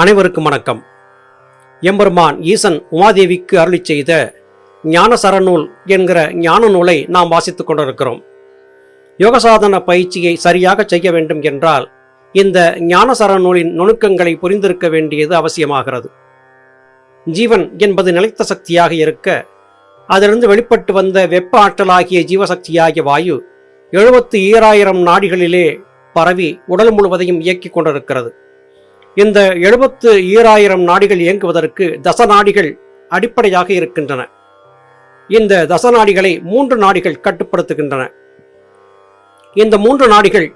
அனைவருக்கும் வணக்கம். எம்பெருமான் ஈசன் உமாதேவிக்கு அருளிச் செய்த ஞான சரநூல் என்கிற ஞான நூலை நாம் வாசித்துக் கொண்டிருக்கிறோம். யோகசாதன பயிற்சியை சரியாக செய்ய வேண்டும் என்றால் இந்த ஞான சரநூலின் நுணுக்கங்களை புரிந்திருக்க வேண்டியது அவசியமாகிறது. ஜீவன் என்பது நிலைத்த சக்தியாக இருக்க அதிலிருந்து வெளிப்பட்டு வந்த வெப்ப ஆற்றலாகிய ஜீவசக்தியாகிய வாயு எழுபத்து ஈராயிரம் நாடிகளிலே பரவி உடல் முழுவதையும் இயக்கிக் கொண்டிருக்கிறது. இந்த எழுபத்து ஈராயிரம் நாடிகள் இயங்குவதற்கு தசநாடிகள் அடிப்படையாக இருக்கின்றன. இந்த தசநாடிகளை மூன்று நாடிகள் கட்டுப்படுத்துகின்றன. இந்த மூன்று நாடிகள்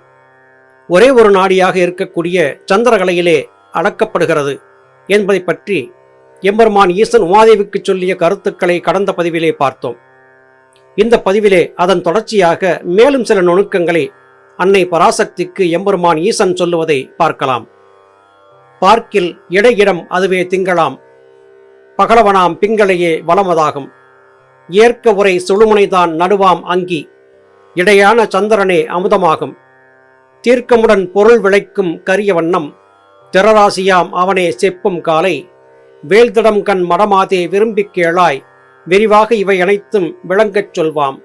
ஒரே ஒரு நாடியாக இருக்கக்கூடிய சந்திரகலையிலே அடக்கப்படுகிறது என்பதை பற்றி எம்பெருமான் ஈசன் உமாதேவிக்கு சொல்லிய கருத்துக்களை கடந்த பதிவிலே பார்த்தோம். இந்த பதிவிலே அதன் தொடர்ச்சியாக மேலும் சில நுணுக்கங்களை அன்னை பராசக்திக்கு எம்பெருமான் ஈசன் சொல்லுவதை பார்க்கலாம். பார்க்கில் இடையிடம் அதுவே திங்களாம். பகலவனாம் பிங்களையே வளமதாகும் ஏற்க உரை சுழுமுனைதான் நடுவாம் அங்கி. இடையான சந்திரனே அமுதமாகும். தீர்க்கமுடன் பொருள் விளைக்கும் கரிய வண்ணம். திரராசியாம் அவனே செப்பும் காலை. வேல்தடம் கண் மடமாதே விரும்பிக் கேளாய். விரிவாக இவை அனைத்தும் விளங்கச் சொல்வாம்.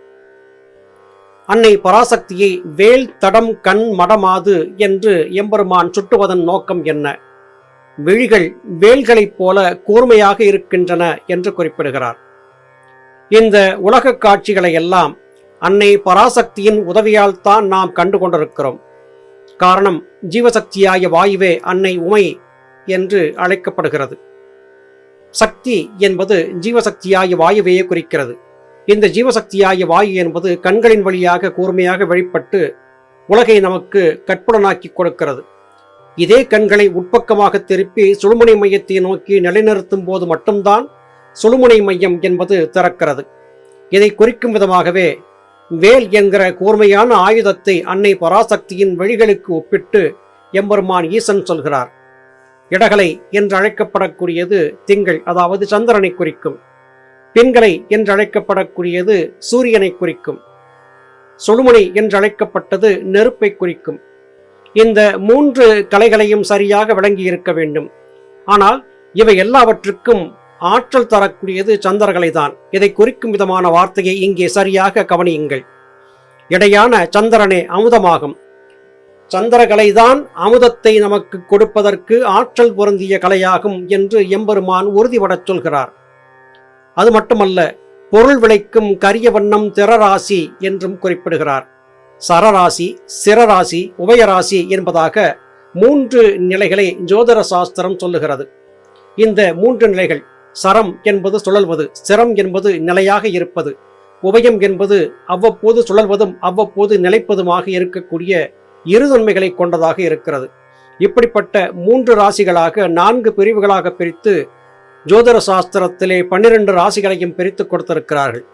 அன்னை பராசக்தியை வேல் தடம் கண் மடமாது என்று எம்பெருமான் சுட்டுவதன் நோக்கம் என்ன? விழிகள் வேல்களைப் போல கூர்மையாக இருக்கின்றன என்று குறிப்பிடுகிறார். இந்த உலக காட்சிகளை எல்லாம் அன்னை பராசக்தியின் உதவியால் தான் நாம் கண்டு கொண்டிருக்கிறோம் காரணம் ஜீவசக்தியாய வாயுவே அன்னை உமை என்று அழைக்கப்படுகிறது. சக்தி என்பது ஜீவசக்தியாய வாயுவையே குறிக்கிறது. இந்த ஜீவசக்தியாய வாயு என்பது கண்களின் வழியாக கூர்மையாக வெளிப்பட்டு உலகை நமக்கு கற்புடனாக்கி கொடுக்கிறது. இதே கண்களை உட்பக்கமாக திருப்பி சுழுமுனை மையத்தை நோக்கி நிலைநிறுத்தும் போது மட்டும்தான் சுழுமுனை மையம் என்பது திறக்கிறது. இதை குறிக்கும் விதமாகவே வேல் என்கிற கூர்மையான ஆயுதத்தை அன்னை பராசக்தியின் வழிகளுக்கு ஒப்பிட்டு எம்பெருமான் ஈசன் சொல்கிறார். இடகலை என்று அழைக்கப்படக்கூடியது திங்கள் அதாவது சந்திரனை குறிக்கும். பின்கலை என்று அழைக்கப்படக்கூடியது சூரியனை குறிக்கும். சுழுமுனை என்று அழைக்கப்பட்டது நெருப்பை குறிக்கும். இந்த மூன்று கலைகளையும் சரியாக விளங்கி இருக்க வேண்டும். ஆனால் இவை எல்லாவற்றுக்கும் ஆற்றல் தரக்கூடியது சந்திரகலை தான் இதை குறிக்கும் விதமான வார்த்தையை இங்கே சரியாக கவனியுங்கள். இடையான சந்திரனே அமுதமாகும். சந்திரகலைதான் அமுதத்தை நமக்கு கொடுப்பதற்கு ஆற்றல் பொருந்திய கலையாகும் என்று எம்பெருமான் உறுதிபடச் சொல்கிறார். அது மட்டுமல்ல பொருள் விளைக்கும் கரிய வண்ணம் திறராசி என்றும் குறிப்பிடுகிறார். சரராசி சிரராசி உபயராசி என்பதாக மூன்று நிலைகளை ஜோதிர சாஸ்திரம் சொல்லுகிறது. இந்த மூன்று நிலைகள் சரம் என்பது சுழல்வது சிரம் என்பது நிலையாக இருப்பது உபயம் என்பது அவ்வப்போது சுழல்வதும் அவ்வப்போது நிலைப்பதுமாக இருக்கக்கூடிய இருதன்மைகளை கொண்டதாக இருக்கிறது. இப்படிப்பட்ட மூன்று ராசிகளாக நான்கு பிரிவுகளாக பிரித்து ஜோதிட சாஸ்திரத்திலே பன்னிரண்டு ராசிகளையும் பிரித்து கொடுத்திருக்கிறார்கள்.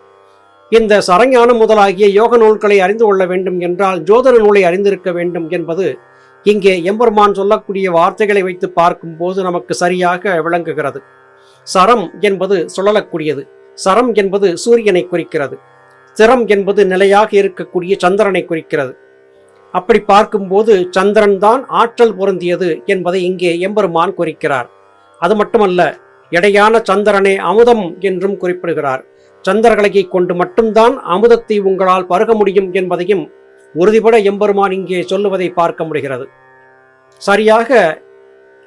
இந்த சரஞானம் முதலாகிய யோக நூல்களை அறிந்து கொள்ள வேண்டும் என்றால் ஜோதிட நூலை அறிந்திருக்க வேண்டும் என்பது இங்கே எம்பெருமான் சொல்லக்கூடிய வார்த்தைகளை வைத்து பார்க்கும்போது நமக்கு சரியாக விளங்குகிறது. சரம் என்பது சுழலக்கூடியது சரம் என்பது சூரியனை குறிக்கிறது. சிரம் என்பது நிலையாக இருக்கக்கூடிய சந்திரனை குறிக்கிறது. அப்படி பார்க்கும்போது சந்திரன் தான் ஆற்றல் பொருந்தியது என்பதை இங்கே எம்பெருமான் குறிக்கிறார். அது மட்டுமல்ல எடையான சந்திரனே அமுதம் என்றும் குறிப்பிடுகிறார். சந்திரகலையை கொண்டு மட்டும்தான் அமுதத்தை உங்களால் பருக முடியும் என்பதையும் உறுதிபட எம்பெருமான் இங்கே சொல்லுவதை பார்க்க முடிகிறது. சரியாக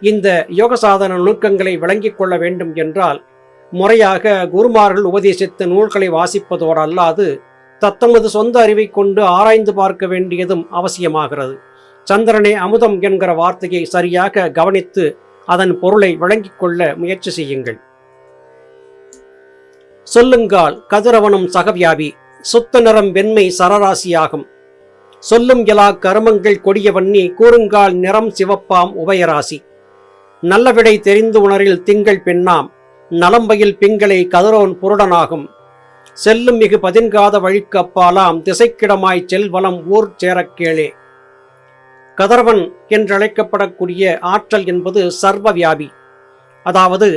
இந்த யோக சாதன நுணுக்கங்களை விளங்கிக் கொள்ள வேண்டும் என்றால் முறையாக குருமார்கள் உபதேசித்த நூல்களை வாசிப்பதோடு அல்லாது தத்தமது சொந்த அறிவை கொண்டு ஆராய்ந்து பார்க்க வேண்டியதும் அவசியமாகிறது. சந்திரனே அமுதம் என்கிற வார்த்தையை சரியாக கவனித்து அதன் பொருளை விளங்கிக் கொள்ள முயற்சி செய்யுங்கள். சொல்லுங்கால் கதிரவனும் சகவியாபி சுத்த நிறம் வெண்மை சரராசியாகும். சொல்லும் எலா கருமங்கள் கொடிய வன்னி கூறுங்கால் நிறம் சிவப்பாம் உபயராசி. நல்ல விடை தெரிந்து உணரில் திங்கள் பெண்ணாம் நலம்பையில் பிங்களை கதிரோன் புருடனாகும். செல்லும் மிகு பதின்காத வழிக்கப்பாலாம் திசைக்கிடமாய் செல்வலம் ஊர் சேரக்கேளே கேளே. என்றழைக்கப்படக்கூடிய ஆற்றல் என்பது சர்வ வியாபி. அதாவது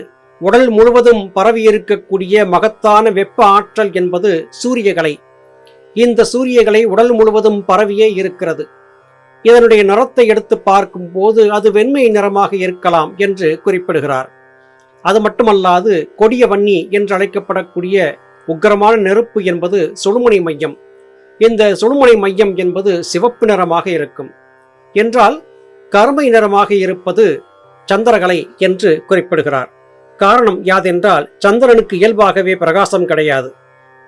உடல் முழுவதும் பரவியிருக்கக்கூடிய மகத்தான வெப்ப ஆற்றல் என்பது சூரியகலை. இந்த சூரியகலை உடல் முழுவதும் பரவியே இருக்கிறது. இதனுடைய நிறத்தை எடுத்து பார்க்கும்போது அது வெண்மை நிறமாக இருக்கலாம் என்று குறிப்பிடுகிறார். அது மட்டுமல்லாது கொடிய வன்னி என்று அழைக்கப்படக்கூடிய உக்கிரமான நெருப்பு என்பது சுழுமுனை மையம். இந்த சுழுமுனை மையம் என்பது சிவப்பு நிறமாக இருக்கும். என்றால் கருமை நிறமாக இருப்பது சந்திரகலை என்று குறிப்பிடுகிறார். காரணம் யாதென்றால் சந்திரனுக்கு இயல்பாகவே பிரகாசம் கிடையாது.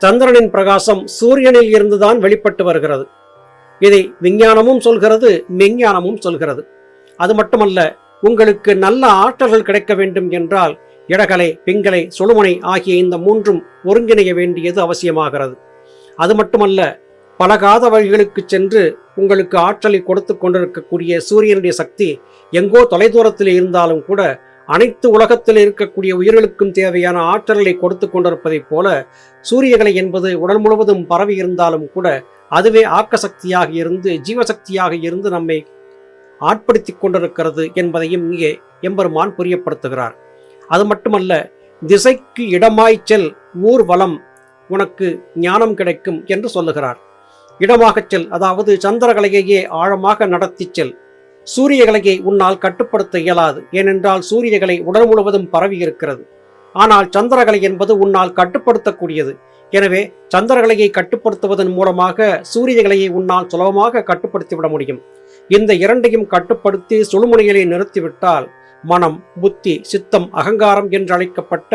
சந்திரனின் பிரகாசம் சூரியனில் இருந்துதான் வெளிப்பட்டு வருகிறது. இதை விஞ்ஞானமும் சொல்கிறது மெஞ்ஞானமும் சொல்கிறது. அது மட்டுமல்ல உங்களுக்கு நல்ல ஆற்றல்கள் கிடைக்க வேண்டும் என்றால் இடகலை பிங்கலை சுழுமனை ஆகிய இந்த மூன்றும் ஒருங்கிணைய வேண்டியது அவசியமாகிறது. அது மட்டுமல்ல பழகாத வழிகளுக்கு சென்று உங்களுக்கு ஆற்றலை கொடுத்து கொண்டிருக்கக்கூடிய சூரியனுடைய சக்தி எங்கோ தொலைதூரத்தில் இருந்தாலும் கூட அனைத்து உலகத்தில் இருக்கக்கூடிய உயிர்களுக்கும் தேவையான ஆற்றலை கொடுத்து கொண்டிருப்பதைப் போல சூரியகலை என்பது உடல் முழுவதும் பரவி இருந்தாலும் கூட அதுவே ஆக்க சக்தியாக இருந்து ஜீவசக்தியாக இருந்து நம்மை ஆட்படுத்தி கொண்டிருக்கிறது என்பதையும் இங்கே எம்பெருமான் புரியப்படுத்துகிறார். அது மட்டுமல்ல திசைக்கு இடமாய்ச்சல் ஊர் வளம் உனக்கு ஞானம் கிடைக்கும் என்று சொல்லுகிறார். இடமாகச் செல் அதாவது சந்திரகலையையே ஆழமாக நடத்திச் செல். சூரியகலையை உன்னால் கட்டுப்படுத்த இயலாது. ஏனென்றால் சூரியகலை உடல் முழுவதும் பரவி இருக்கிறது ஆனால் சந்திரகலை என்பது உன்னால் கட்டுப்படுத்தக்கூடியது. எனவே சந்திரகலையை கட்டுப்படுத்துவதன் மூலமாக சூரியகலையை உன்னால் சுலபமாக கட்டுப்படுத்திவிட முடியும். இந்த இரண்டையும் கட்டுப்படுத்தி சுழுமுனைகளை நிறுத்திவிட்டால் மனம் புத்தி சித்தம் அகங்காரம் என்று அழைக்கப்பட்ட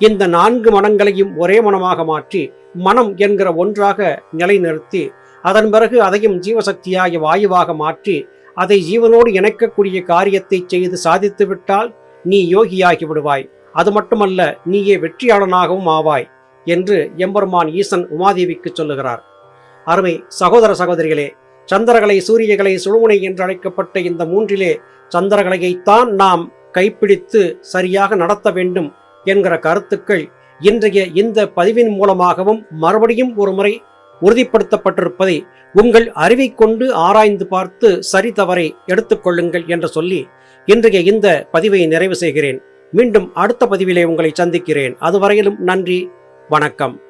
இந்த நான்கு மனங்களையும் ஒரே மனமாக மாற்றி மனம் என்கிற ஒன்றாக நிலைநிறுத்தி அதன் பிறகு அதையும் ஜீவசக்தியாகிய வாயுவாக மாற்றி அதை ஜீவனோடு இணைக்கக்கூடிய காரியத்தை செய்து சாதித்துவிட்டால் நீ யோகியாகி விடுவாய். அது மட்டுமல்ல நீயே வெற்றியாளனாகவும் ஆவாய் என்று எம்பெருமான் ஈசன் உமாதேவிக்கு சொல்லுகிறார். அருமை சகோதர சகோதரிகளே சந்திரகலை சூரியகலை சுழுமுனை என்று அழைக்கப்பட்ட இந்த மூன்றிலே சந்திரகலையைத்தான் நாம் கைப்பிடித்து சரியாக நடத்த வேண்டும் என்கிற கருத்துக்கள் இன்றைய இந்த பதிவின் மூலமாகவும் மறுபடியும் ஒரு முறை உறுதிப்படுத்தப்பட்டிருப்பதை உங்கள் அறிவை கொண்டு ஆராய்ந்து பார்த்து சரி தவறை எடுத்துக்கொள்ளுங்கள் என்று சொல்லி இன்றைய இந்த பதிவை நிறைவு செய்கிறேன். மீண்டும் அடுத்த பதிவிலே உங்களை சந்திக்கிறேன். அதுவரையிலும் நன்றி வணக்கம்.